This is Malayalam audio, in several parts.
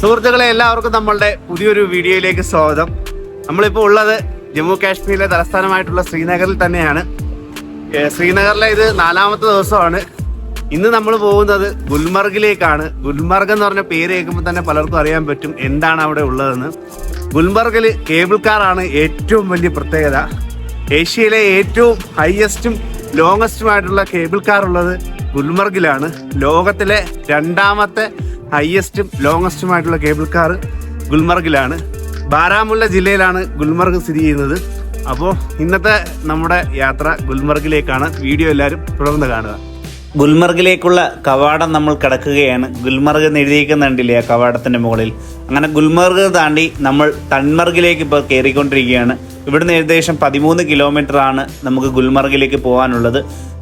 സുഹൃത്തുക്കളെ എല്ലാവർക്കും നമ്മളുടെ പുതിയൊരു വീഡിയോയിലേക്ക് സ്വാഗതം. നമ്മളിപ്പോൾ ഉള്ളത് ജമ്മു കാശ്മീരിലെ തലസ്ഥാനമായിട്ടുള്ള ശ്രീനഗറിൽ തന്നെയാണ്. ശ്രീനഗറിലെ ഇത് നാലാമത്തെ ദിവസമാണ്. ഇന്ന് നമ്മൾ പോകുന്നത് ഗുൽമർഗിലേക്കാണ്. ഗുൽമർഗ് എന്ന് പറഞ്ഞ പേര് കേൾക്കുമ്പോൾ തന്നെ പലർക്കും അറിയാൻ പറ്റും എന്താണ് അവിടെ ഉള്ളതെന്ന്. ഗുൽമർഗിൽ കേബിൾ കാറാണ് ഏറ്റവും വലിയ പ്രത്യേകത. ഏഷ്യയിലെ ഏറ്റവും ഹയസ്റ്റും ലോങ്ങസ്റ്റുമായിട്ടുള്ള കേബിൾ കാർ ഉള്ളത് ഗുൽമർഗിലാണ് ലോകത്തിലെ രണ്ടാമത്തെ ഹയസ്റ്റും ലോങ്ങസ്റ്റുമായിട്ടുള്ള കേബിൾ കാർ ഗുൽമർഗിലാണ്. ബാരാമുള്ള ജില്ലയിലാണ് ഗുൽമർഗ് സ്ഥിതി ചെയ്യുന്നത്. അപ്പോൾ ഇന്നത്തെ നമ്മുടെ യാത്ര ഗുൽമർഗിലേക്കാണ്. വീഡിയോ എല്ലാവരും തുടർന്ന് കാണുക. ഗുൽമർഗിലേക്കുള്ള കവാടം നമ്മൾ കിടക്കുകയാണ്. ഗുൽമർഗ് എന്ന് എഴുതിയിരിക്കുന്നുണ്ടില്ലേ ആ കവാടത്തിന്റെ മുകളിൽ? അങ്ങനെ ഗുൽമർഗ് താണ്ടി നമ്മൾ തൺമർഗിലേക്ക് ഇപ്പോൾ കയറിക്കൊണ്ടിരിക്കുകയാണ്. ഇവിടുന്ന് ഏകദേശം പതിമൂന്ന് ആണ് നമുക്ക് ഗുൽമർഗിലേക്ക് പോകാനുള്ളത്.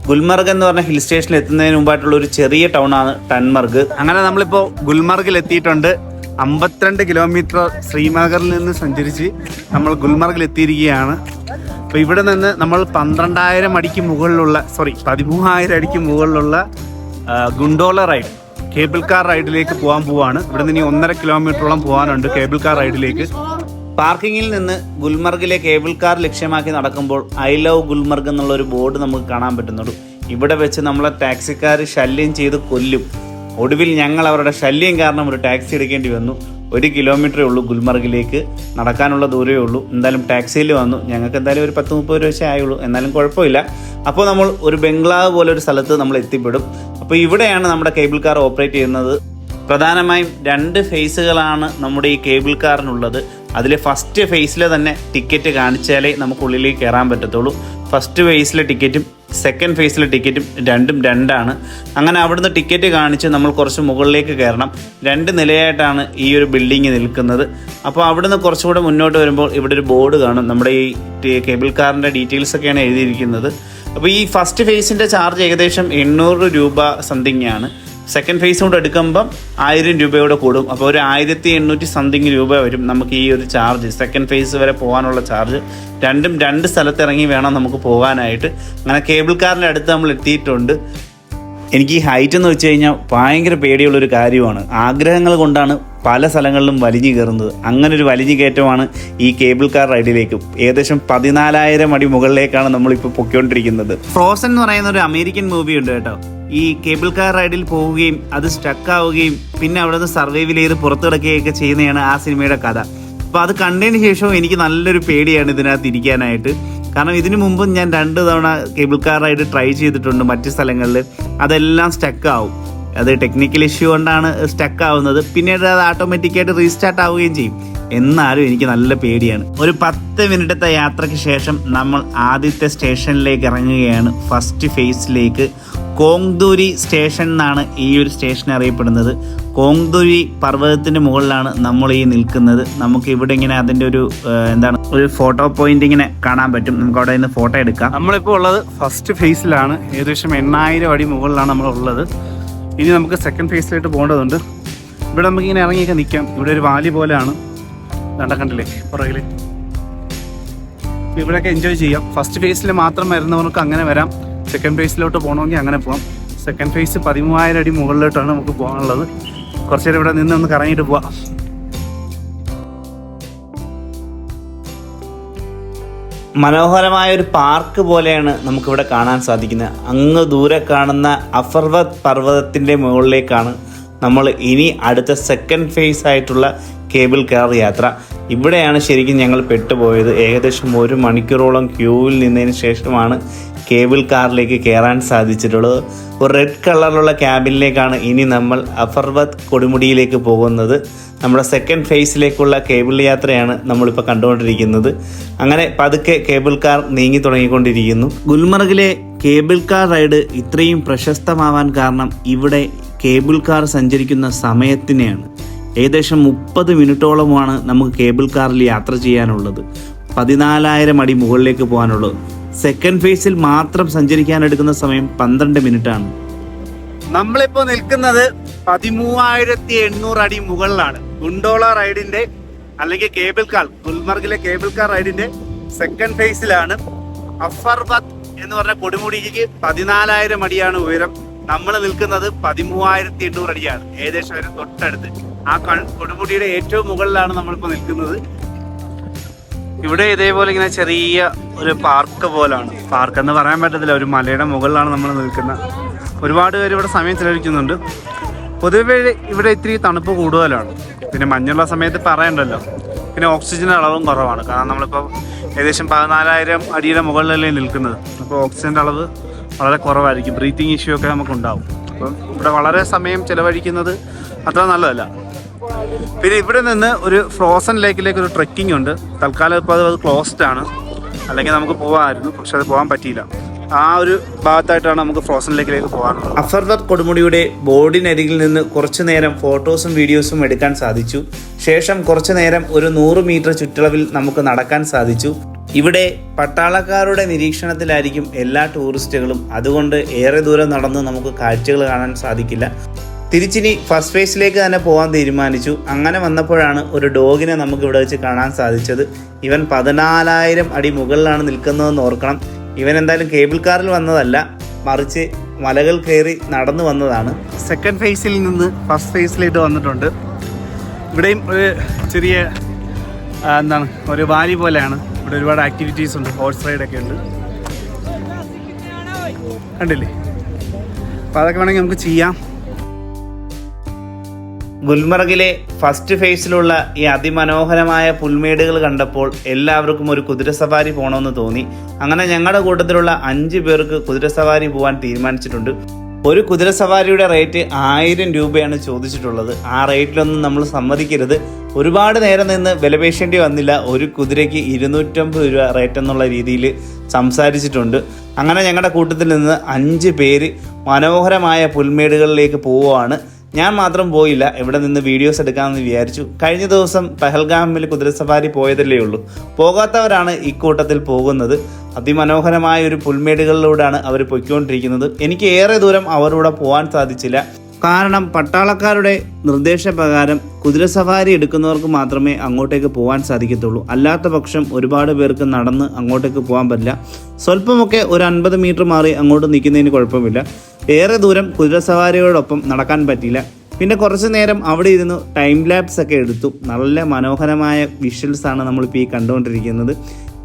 ഗുൽമർഗ് എന്ന് പറഞ്ഞ ഹിൽ സ്റ്റേഷനിൽ എത്തുന്നതിന് മുമ്പായിട്ടുള്ള ഒരു ചെറിയ ടൗൺ ആണ് ടൺമർഗ് അങ്ങനെ നമ്മളിപ്പോൾ ഗുൽമർഗിൽ എത്തിയിട്ടുണ്ട്. അമ്പത്തിരണ്ട് കിലോമീറ്റർ ശ്രീനഗറിൽ നിന്ന് സഞ്ചരിച്ച് നമ്മൾ ഗുൽമർഗിൽ എത്തിയിരിക്കുകയാണ്. അപ്പോൾ ഇവിടെ നിന്ന് നമ്മൾ പന്ത്രണ്ടായിരം അടിക്ക് മുകളിലുള്ള സോറി പതിമൂവായിരം അടിക്ക് മുകളിലുള്ള ഗുണ്ടോള റൈഡ് കേബിൾ കാർ റൈഡിലേക്ക് പോകാൻ പോവാണ്. ഇവിടെ നിന്ന് ഇനി ഒന്നര കിലോമീറ്ററോളം പോകാനുണ്ട് കേബിൾ കാർ റൈഡിലേക്ക് പാർക്കിങ്ങിൽ നിന്ന് ഗുൽമർഗിലെ കേബിൾ കാർ ലക്ഷ്യമാക്കി നടക്കുമ്പോൾ ഐ ലവ് ഗുൽമർഗ് എന്നുള്ള ഒരു ബോർഡ് നമുക്ക് കാണാൻ പറ്റുന്നുള്ളൂ ഇവിടെ വെച്ച് നമ്മളെ ടാക്സിക്കാർ ശല്യം ചെയ്ത് കൊല്ലും. ഒടുവിൽ ഞങ്ങൾ അവരുടെ ശല്യം കാരണം ഒരു ടാക്സി എടുക്കേണ്ടി വന്നു. ഒരു കിലോമീറ്ററേ ഉള്ളൂ ഗുൽമർഗിലേക്ക് നടക്കാനുള്ള ദൂരമേ ഉള്ളൂ. എന്തായാലും ടാക്സിയിൽ വന്നു. ഞങ്ങൾക്ക് എന്തായാലും ഒരു പത്ത് മുപ്പത് രൂപ ആയുള്ളൂ. എന്നാലും കുഴപ്പമില്ല. അപ്പോൾ നമ്മൾ ഒരു ബംഗ്ലാവ് പോലെ ഒരു സ്ഥലത്ത് നമ്മൾ എത്തിപ്പെടും. അപ്പോൾ ഇവിടെയാണ് നമ്മുടെ കേബിൾ കാർ ഓപ്പറേറ്റ് ചെയ്യുന്നത്. പ്രധാനമായും രണ്ട് ഫേസുകളാണ് നമ്മുടെ ഈ കേബിൾ കാറിനുള്ളത്. അതിൽ ഫസ്റ്റ് ഫേസിൽ തന്നെ ടിക്കറ്റ് കാണിച്ചാലേ നമുക്ക് ഉള്ളിലേക്ക് കയറാൻ പറ്റത്തുള്ളൂ. ഫസ്റ്റ് ഫേസിലെ ടിക്കറ്റും സെക്കൻഡ് ഫേസിലെ ടിക്കറ്റും രണ്ടും രണ്ടാണ്. അങ്ങനെ അവിടുന്ന് ടിക്കറ്റ് കാണിച്ച് നമ്മൾ കുറച്ച് മുകളിലേക്ക് കയറണം രണ്ട് നിലയായിട്ടാണ് ഈ ഒരു ബിൽഡിംഗ് നിൽക്കുന്നത്. അപ്പോൾ അവിടുന്ന് കുറച്ചുകൂടെ മുന്നോട്ട് വരുമ്പോൾ ഇവിടെ ഒരു ബോർഡ് കാണും. നമ്മുടെ ഈ കേബിൾ കാറിന്റെ ഡീറ്റെയിൽസ് ഒക്കെയാണ് എഴുതിയിരിക്കുന്നത്. അപ്പോൾ ഈ ഫസ്റ്റ് ഫേസിന്റെ ചാർജ് ഏകദേശം എണ്ണൂറ് രൂപ സംതിങ് ആണ്. സെക്കൻഡ് ഫേസ് കൂടെ എടുക്കുമ്പം ആയിരം രൂപയോടെ കൂടും. അപ്പോൾ ഒരു ആയിരത്തി എണ്ണൂറ്റി സംതിങ് രൂപ വരും നമുക്ക് ഈ ഒരു ചാർജ് സെക്കൻഡ് ഫേസ് വരെ പോകാനുള്ള ചാർജ് രണ്ടും രണ്ട് സ്ഥലത്ത് ഇറങ്ങി വേണം നമുക്ക് പോകാനായിട്ട്. അങ്ങനെ കേബിൾ കാറിന്റെ അടുത്ത് നമ്മൾ എത്തിയിട്ടുണ്ട്. എനിക്ക് ഈ ഹൈറ്റ് എന്ന് വെച്ച് കഴിഞ്ഞാൽ ഭയങ്കര പേടിയുള്ളൊരു കാര്യമാണ്. ആഗ്രഹങ്ങൾ കൊണ്ടാണ് പല സ്ഥലങ്ങളിലും വലിഞ്ഞു കയറുന്നത്. അങ്ങനെ ഒരു വലിഞ്ഞു കയറ്റമാണ് ഈ കേബിൾ കാർ റൈഡിലേക്ക് ഏകദേശം പതിനാലായിരം അടി മുകളിലേക്കാണ് നമ്മളിപ്പോൾ പൊയ്ക്കൊണ്ടിരിക്കുന്നത്. ഫ്രോസൺ എന്ന് പറയുന്ന ഒരു അമേരിക്കൻ മൂവി ഉണ്ട് കേട്ടോ. ഈ കേബിൾ കാർ റൈഡിൽ പോവുകയും അത് സ്റ്റക്ക് ആവുകയും പിന്നെ അവിടെ നിന്ന് സർവൈവൽ ചെയ്ത് പുറത്തു കിടക്കുകയൊക്കെ ചെയ്യുന്നതാണ് ആ സിനിമയുടെ കഥ. അപ്പോൾ അത് കണ്ടതിന് ശേഷവും എനിക്ക് നല്ലൊരു പേടിയാണ് ഇതിനകത്ത് ഇരിക്കാനായിട്ട്. കാരണം ഇതിനു മുമ്പും ഞാൻ രണ്ട് തവണ കേബിൾ കാർ റൈഡ് ട്രൈ ചെയ്തിട്ടുണ്ട് മറ്റ് സ്ഥലങ്ങളിൽ. അതെല്ലാം സ്റ്റക്ക് ആവും അത് ടെക്നിക്കൽ ഇഷ്യൂ കൊണ്ടാണ് സ്റ്റക്ക് ആവുന്നത് പിന്നീട് അത് ഓട്ടോമാറ്റിക്കായിട്ട് റീസ്റ്റാർട്ട് ആവുകയും ചെയ്യും. എന്നാലും എനിക്ക് നല്ല പേടിയാണ്. ഒരു പത്ത് മിനിറ്റത്തെ യാത്രയ്ക്ക് ശേഷം നമ്മൾ ആദ്യത്തെ സ്റ്റേഷനിലേക്ക് ഇറങ്ങുകയാണ്. ഫസ്റ്റ് ഫേസിലേക്ക് കോങ്ദൂരി സ്റ്റേഷൻ എന്നാണ് ഈ ഒരു സ്റ്റേഷൻ അറിയപ്പെടുന്നത്. കോങ്ദൂരി പർവതത്തിന് മുകളിലാണ് നമ്മൾ ഈ നിൽക്കുന്നത്. നമുക്ക് ഇവിടെ ഇങ്ങനെ അതിന്റെ ഒരു എന്താണ് ഒരു ഫോട്ടോ പോയിന്റ് ഇങ്ങനെ കാണാൻ പറ്റും. നമുക്ക് അവിടെ നിന്ന് ഫോട്ടോ എടുക്കാം. നമ്മളിപ്പോൾ ഉള്ളത് ഫസ്റ്റ് ഫേസിലാണ് ഏകദേശം എണ്ണായിരം അടി മുകളിലാണ് നമ്മൾ ഉള്ളത്. ഇനി നമുക്ക് സെക്കൻഡ് ഫേസിലായിട്ട് പോകേണ്ടതുണ്ട്. ഇവിടെ നമുക്ക് ഇങ്ങനെ ഇറങ്ങിയൊക്കെ നിൽക്കാം ഇവിടെ ഒരു വാലി പോലെയാണ്. നടക്കണ്ടല്ലേ പുറകിൽ ഇവിടെയൊക്കെ എൻജോയ് ചെയ്യാം. ഫസ്റ്റ് ഫേസിൽ മാത്രം വരുന്നവർക്ക് അങ്ങനെ വരാം. സെക്കൻഡ് ഫേസിലോട്ട് പോകണമെങ്കിൽ അങ്ങനെ പോകാം സെക്കൻഡ് ഫേസ് പതിമൂവായിരം അടി മുകളിലോട്ടാണ് നമുക്ക് പോകാനുള്ളത്. കുറച്ചു നേരം ഇവിടെ നിന്ന് ഒന്ന് കറങ്ങിയിട്ട് പോവാം. മനോഹരമായ ഒരു പാർക്ക് പോലെയാണ് നമുക്കിവിടെ കാണാൻ സാധിക്കുന്നത്. അങ്ങ് ദൂരെ കാണുന്ന അഫർവത് പർവതത്തിന്റെ മുകളിലേക്കാണ് നമ്മൾ ഇനി അടുത്ത സെക്കൻഡ് ഫേസ് ആയിട്ടുള്ള കേബിൾ കാർ യാത്ര. ഇവിടെയാണ് ശരിക്കും ഞങ്ങൾ പെട്ടുപോയത്. ഏകദേശം ഒരു മണിക്കൂറോളം ക്യൂവിൽ നിന്നതിന് ശേഷമാണ് കേബിൾ കാറിലേക്ക് കയറാൻ സാധിച്ചിട്ടുള്ളത് ഒരു റെഡ് കളറിലുള്ള ക്യാബിനിലേക്കാണ് ഇനി നമ്മൾ അഫർവത് കൊടുമുടിയിലേക്ക് പോകുന്നത്. നമ്മുടെ സെക്കൻഡ് ഫേസിലേക്കുള്ള കേബിൾ യാത്രയാണ് നമ്മളിപ്പോൾ കണ്ടുകൊണ്ടിരിക്കുന്നത്. അങ്ങനെ പതുക്കെ കേബിൾ കാർ നീങ്ങി തുടങ്ങിക്കൊണ്ടിരിക്കുന്നു. ഗുൽമർഗിലെ കേബിൾ കാർ റൈഡ് ഇത്രയും പ്രശസ്തമാവാൻ കാരണം ഇവിടെ കേബിൾ കാർ സഞ്ചരിക്കുന്ന സമയത്തിനെയാണ്. ഏകദേശം മുപ്പത് മിനിറ്റോളമാണ് നമുക്ക് കേബിൾ കാറിൽ യാത്ര ചെയ്യാനുള്ളത്. പതിനാലായിരം അടി മുകളിലേക്ക് പോകാനുള്ളത്. സെക്കൻഡ് ഫേസിൽ മാത്രം സഞ്ചരിക്കാൻ എടുക്കുന്ന സമയം പന്ത്രണ്ട് മിനിറ്റ് ആണ് നമ്മളിപ്പോ നിൽക്കുന്നത് പതിമൂവായിരത്തി എണ്ണൂറ് അടി മുകളിലാണ്. ഗുണ്ടോള റൈഡിന്റെ അല്ലെങ്കിൽ കേബിൾ കാർ ഗുൽമർഗിലെ കേബിൾ കാർ റൈഡിന്റെ സെക്കൻഡ് ഫേസിലാണ് അഫർബത്ത് എന്ന് പറഞ്ഞ കൊടുമുടിക്ക് പതിനാലായിരം അടിയാണ് ഉയരം. നമ്മൾ നിൽക്കുന്നത് പതിമൂവായിരത്തി എണ്ണൂറ് അടിയാണ്. ഏകദേശം തൊട്ടടുത്ത്. ആ കൊടുമുടിയുടെ ഏറ്റവും മുകളിലാണ് നമ്മളിപ്പോൾ നിൽക്കുന്നത്. ഇവിടെ ഇതേപോലെ ഇങ്ങനെ ചെറിയ ഒരു പാർക്ക് പോലാണ്. പാർക്ക് എന്ന് പറയാൻ പറ്റത്തില്ല. ഒരു മലയുടെ മുകളിലാണ് നമ്മൾ നിൽക്കുന്നത് ഒരുപാട് പേര് ഇവിടെ സമയം ചിലവഴിക്കുന്നുണ്ട്. പൊതുവെ ഇവിടെ ഇത്തിരി തണുപ്പ് കൂടുതലാണ്. പിന്നെ മഞ്ഞുള്ള സമയത്ത് പറയണ്ടല്ലോ. പിന്നെ ഓക്സിജൻ അളവും കുറവാണ്. കാരണം നമ്മളിപ്പോൾ ഏകദേശം പതിനാലായിരം അടിയുടെ മുകളിലല്ലേ നിൽക്കുന്നത്. അപ്പോൾ ഓക്സിജന്റെ അളവ് വളരെ കുറവായിരിക്കും. ബ്രീത്തിങ് ഇഷ്യൂ ഒക്കെ നമുക്കുണ്ടാവും. അപ്പം ഇവിടെ വളരെ സമയം ചിലവഴിക്കുന്നത് അത്ര നല്ലതല്ല. പിന്നെ ഇവിടെ നിന്ന് ഒരു ഫ്രോസൺ ലേക്കിലേക്ക് ഒരു ട്രെക്കിംഗ് ഉണ്ട്. തൽക്കാലം ഇപ്പോൾ അത് ക്ലോസ്ഡ് ആണ്. അല്ലെങ്കിൽ നമുക്ക് പോകാമായിരുന്നു പക്ഷെ അത് പോകാൻ പറ്റിയില്ല. ആ ഒരു ഭാഗത്തായിട്ടാണ് നമുക്ക് ഫ്രോസൺ ലേക്കിലേക്ക് പോകാനുള്ളത്. അഫർദർ കൊടുമുടിയുടെ ബോർഡിനരികിൽ നിന്ന് കുറച്ചു നേരം ഫോട്ടോസും വീഡിയോസും എടുക്കാൻ സാധിച്ചു. ശേഷം കുറച്ചു നേരം ഒരു നൂറ് മീറ്റർ ചുറ്റളവിൽ നമുക്ക് നടക്കാൻ സാധിച്ചു. ഇവിടെ പട്ടാളക്കാരുടെ നിരീക്ഷണത്തിലായിരിക്കും എല്ലാ ടൂറിസ്റ്റുകളും അതുകൊണ്ട് ഏറെ ദൂരം നടന്ന് നമുക്ക് കാഴ്ചകൾ കാണാൻ സാധിക്കില്ല. തിരിച്ചിനി ഫസ്റ്റ് ഫേസിലേക്ക് തന്നെ പോകാൻ തീരുമാനിച്ചു. അങ്ങനെ വന്നപ്പോഴാണ് ഒരു ഡോഗിനെ നമുക്ക് ഇവിടെ വെച്ച് കാണാൻ സാധിച്ചത്. ഇവൻ പതിനാലായിരം അടി മുകളിലാണ് നിൽക്കുന്നതെന്ന് ഓർക്കണം. ഇവൻ എന്തായാലും കേബിൾ കാറിൽ വന്നതല്ല മറിച്ച് മലകൾ കയറി നടന്നു വന്നതാണ്. സെക്കൻഡ് ഫേസിൽ നിന്ന് ഫസ്റ്റ് ഫേസിലേക്ക് വന്നിട്ടുണ്ട്. ഇവിടെയും ഒരു ചെറിയ എന്താണ് ഒരു വാലി പോലെയാണ്. ഇവിടെ ഒരുപാട് ആക്ടിവിറ്റീസ് ഉണ്ട് ഹോഴ്സ് റൈഡൊക്കെ ഉണ്ട്. കണ്ടില്ലേ? അപ്പോൾ അതൊക്കെ വേണമെങ്കിൽ നമുക്ക് ചെയ്യാം. ഗുൽമർഗിലെ ഫസ്റ്റ് ഫേസിലുള്ള ഈ അതിമനോഹരമായ പുൽമേടുകൾ കണ്ടപ്പോൾ എല്ലാവർക്കും ഒരു കുതിര സവാരി പോകണമെന്ന് തോന്നി. അങ്ങനെ ഞങ്ങളുടെ കൂട്ടത്തിലുള്ള അഞ്ച് പേർക്ക് കുതിര സവാരി പോകാൻ തീരുമാനിച്ചിട്ടുണ്ട്. ഒരു കുതിര സവാരിയുടെ റേറ്റ് ആയിരം രൂപയാണ് ചോദിച്ചിട്ടുള്ളത്. ആ റേറ്റിലൊന്നും നമ്മൾ സമ്മതിക്കരുത്. ഒരുപാട് നേരം നിന്ന് വിലപേശേണ്ടി വന്നില്ല. ഒരു കുതിരയ്ക്ക് ഇരുന്നൂറ്റമ്പത് രൂപ റേറ്റ് എന്നുള്ള രീതിയിൽ സംസാരിച്ചിട്ടുണ്ട്. അങ്ങനെ ഞങ്ങളുടെ കൂട്ടത്തിൽ നിന്ന് അഞ്ച് പേര് മനോഹരമായ പുൽമേടുകളിലേക്ക് പോവുകയാണ്. ഞാൻ മാത്രം പോയില്ല ഇവിടെ നിന്ന് വീഡിയോസ് എടുക്കാമെന്ന് വിചാരിച്ചു. കഴിഞ്ഞ ദിവസം പഹൽഗാമിൽ കുതിരസവാരി പോയതല്ലേ ഉള്ളൂ. പോകാത്തവരാണ് ഇക്കൂട്ടത്തിൽ പോകുന്നത്. അതിമനോഹരമായ ഒരു പുൽമേടുകളിലൂടെയാണ് അവർ പൊയ്ക്കൊണ്ടിരിക്കുന്നത്. എനിക്ക് ഏറെ ദൂരം അവരുടെ പോകാൻ സാധിച്ചില്ല. കാരണം പട്ടാളക്കാരുടെ നിർദ്ദേശപ്രകാരം കുതിര സഫാരി എടുക്കുന്നവർക്ക് മാത്രമേ അങ്ങോട്ടേക്ക് പോകാൻ സാധിക്കത്തുള്ളൂ. അല്ലാത്ത പക്ഷം ഒരുപാട് പേർക്ക് നടന്ന് അങ്ങോട്ടേക്ക് പോകാൻ പറ്റില്ല. സ്വല്പമൊക്കെ ഒരു അൻപത് മീറ്റർ മാറി അങ്ങോട്ട് നിൽക്കുന്നതിന് കുഴപ്പമില്ല. ഏറെ ദൂരം കുതിര കുതിരസവാരിയോടൊപ്പം നടക്കാൻ പറ്റിയില്ല. പിന്നെ കുറച്ച് നേരം അവിടെ ഇരുന്ന് ടൈം ലാപ്സ് ഒക്കെ എടുത്തു. നല്ല മനോഹരമായ വിഷ്വൽസ് ആണ് നമ്മളിപ്പോൾ ഈ കണ്ടുകൊണ്ടിരിക്കുന്നത്.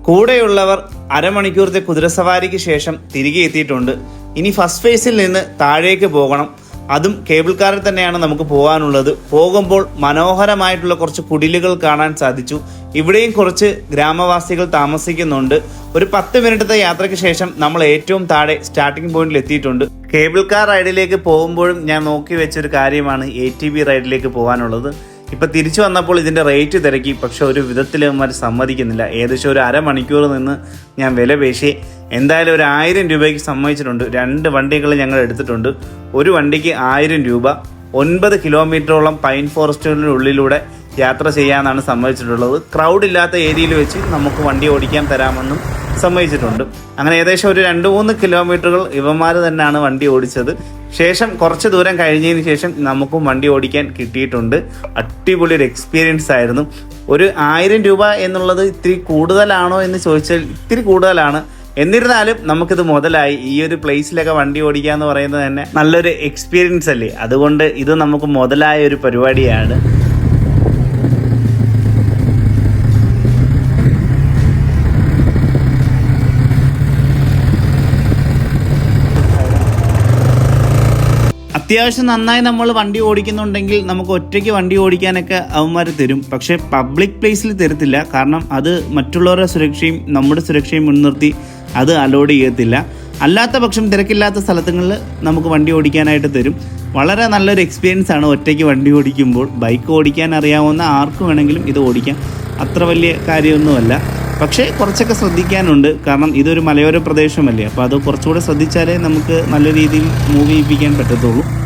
കൂടെയുള്ളവർ അരമണിക്കൂറത്തെ കുതിരസവാരിക്ക് ശേഷം തിരികെ എത്തിയിട്ടുണ്ട്. ഇനി ഫസ്റ്റ് ഫേസിൽ നിന്ന് താഴേക്ക് പോകണം. അതും കേബിൾ കാറിൽ തന്നെയാണ് നമുക്ക് പോകാനുള്ളത്. പോകുമ്പോൾ മനോഹരമായിട്ടുള്ള കുറച്ച് കുടിലുകൾ കാണാൻ സാധിച്ചു. ഇവിടെയും കുറച്ച് ഗ്രാമവാസികൾ താമസിക്കുന്നുണ്ട്. ഒരു പത്ത് മിനിറ്റത്തെ യാത്രയ്ക്ക് ശേഷം നമ്മൾ ഏറ്റവും താഴെ സ്റ്റാർട്ടിംഗ് പോയിന്റിൽ എത്തിയിട്ടുണ്ട്. കേബിൾ കാർ റൈഡിലേക്ക് പോകുമ്പോഴും ഞാൻ നോക്കി വെച്ചൊരു കാര്യമാണ് എ ടി ബി റൈഡിലേക്ക് പോകാനുള്ളത്. ഇപ്പൊ തിരിച്ചു വന്നപ്പോൾ ഇതിന്റെ റേറ്റ് തിരക്കി. പക്ഷെ ഒരു വിധത്തിൽ അവന്മാർ സമ്മതിക്കുന്നില്ല. ഏകദേശം ഒരു അരമണിക്കൂർ നിന്ന് ഞാൻ വില പേശി. എന്തായാലും ഒരു ആയിരം രൂപയ്ക്ക് സമ്മതിച്ചിട്ടുണ്ട്. രണ്ട് വണ്ടികൾ ഞങ്ങൾ എടുത്തിട്ടുണ്ട്. ഒരു വണ്ടിക്ക് ആയിരം രൂപ. ഒൻപത് കിലോമീറ്ററോളം പൈൻ ഫോറസ്റ്റുകളുടെ ഉള്ളിലൂടെ യാത്ര ചെയ്യാനാണ് സമ്മതിച്ചിട്ടുള്ളത്. ക്രൗഡ് ഇല്ലാത്ത ഏരിയയിൽ വെച്ച് നമുക്ക് വണ്ടി ഓടിക്കാൻ തരാമെന്നും സമ്മതിച്ചിട്ടുണ്ട്. അങ്ങനെ ഏകദേശം ഒരു രണ്ട് മൂന്ന് കിലോമീറ്ററുകൾ ഇവന്മാർ തന്നെയാണ് വണ്ടി ഓടിച്ചത്. ശേഷം കുറച്ച് ദൂരം കഴിഞ്ഞതിന് ശേഷം നമുക്കും വണ്ടി ഓടിക്കാൻ കിട്ടിയിട്ടുണ്ട്. അടിപൊളി ഒരു എക്സ്പീരിയൻസ് ആയിരുന്നു. ഒരു ആയിരം രൂപ എന്നുള്ളത് ഇത്തിരി കൂടുതലാണോ എന്ന് ചോദിച്ചാൽ ഇത്തിരി കൂടുതലാണ്. എന്നിരുന്നാലും നമുക്കിത് മുതലായി ഈ ഒരു പ്ലേസിലൊക്കെ വണ്ടി ഓടിക്കുക എന്ന് പറയുന്നത് തന്നെ നല്ലൊരു എക്സ്പീരിയൻസ് അല്ലേ? അതുകൊണ്ട് ഇത് നമുക്ക് മുതലായ ഒരു പരിപാടിയാണ്. അത്യാവശ്യം നന്നായി നമ്മൾ വണ്ടി ഓടിക്കുന്നുണ്ടെങ്കിൽ നമുക്ക് ഒറ്റയ്ക്ക് വണ്ടി ഓടിക്കാനൊക്കെ അവന്മാർ തരും. പക്ഷേ പബ്ലിക് പ്ലേസിൽ തരത്തില്ല. കാരണം അത് മറ്റുള്ളവരുടെ സുരക്ഷയും നമ്മുടെ സുരക്ഷയും മുൻനിർത്തി അത് അലോഡ് ചെയ്യത്തില്ല. അല്ലാത്ത പക്ഷം തിരക്കില്ലാത്ത സ്ഥലത്തുകളിൽ നമുക്ക് വണ്ടി ഓടിക്കാനായിട്ട് തരും. വളരെ നല്ലൊരു എക്സ്പീരിയൻസ് ആണ് ഒറ്റയ്ക്ക് വണ്ടി ഓടിക്കുമ്പോൾ. ബൈക്ക് ഓടിക്കാൻ അറിയാവുന്ന ആർക്ക് വേണമെങ്കിലും ഇത് ഓടിക്കാം. അത്ര വലിയ കാര്യമൊന്നുമല്ല. പക്ഷേ കുറച്ചൊക്കെ ശ്രദ്ധിക്കാനുണ്ട്. കാരണം ഇതൊരു മലയോര പ്രദേശമല്ലേ? അപ്പോൾ അത് കുറച്ചുകൂടെ ശ്രദ്ധിച്ചാലേ നമുക്ക് നല്ല രീതിയിൽ മൂവ് ചെയ്യിപ്പിക്കാൻ പറ്റത്തുള്ളൂ.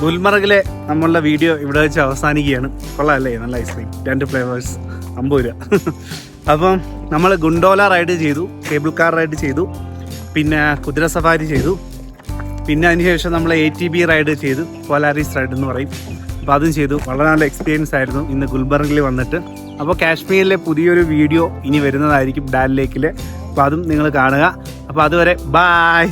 ഗുൽമർഗിലെ നമ്മളുടെ വീഡിയോ ഇവിടെ വെച്ച് അവസാനിക്കുകയാണ്. കൊള്ളാമല്ലേ നല്ല ഐസ്ക്രീം രണ്ട് ഫ്ലേവേഴ്സ് അമ്പത് രൂപ. അപ്പം നമ്മൾ ഗുണ്ടോല റൈഡ് ചെയ്തു കേബിൾ കാർ റൈഡ് ചെയ്തു പിന്നെ കുതിര സഫാരി ചെയ്തു. പിന്നെ അതിനുശേഷം നമ്മൾ എ ടി ബി റൈഡ് ചെയ്തു കോലാരീസ് റൈഡ് എന്ന് പറയും. അപ്പം അതും ചെയ്തു. വളരെ നല്ല എക്സ്പീരിയൻസ് ആയിരുന്നു ഇന്ന് ഗുൽബർഗിൽ വന്നിട്ട്. അപ്പോൾ കാശ്മീരിലെ പുതിയൊരു വീഡിയോ ഇനി വരുന്നതായിരിക്കും ഡാൽ ലേക്കിൽ അപ്പോൾ അതും നിങ്ങൾ കാണുക. അപ്പോൾ അതുവരെ ബായ്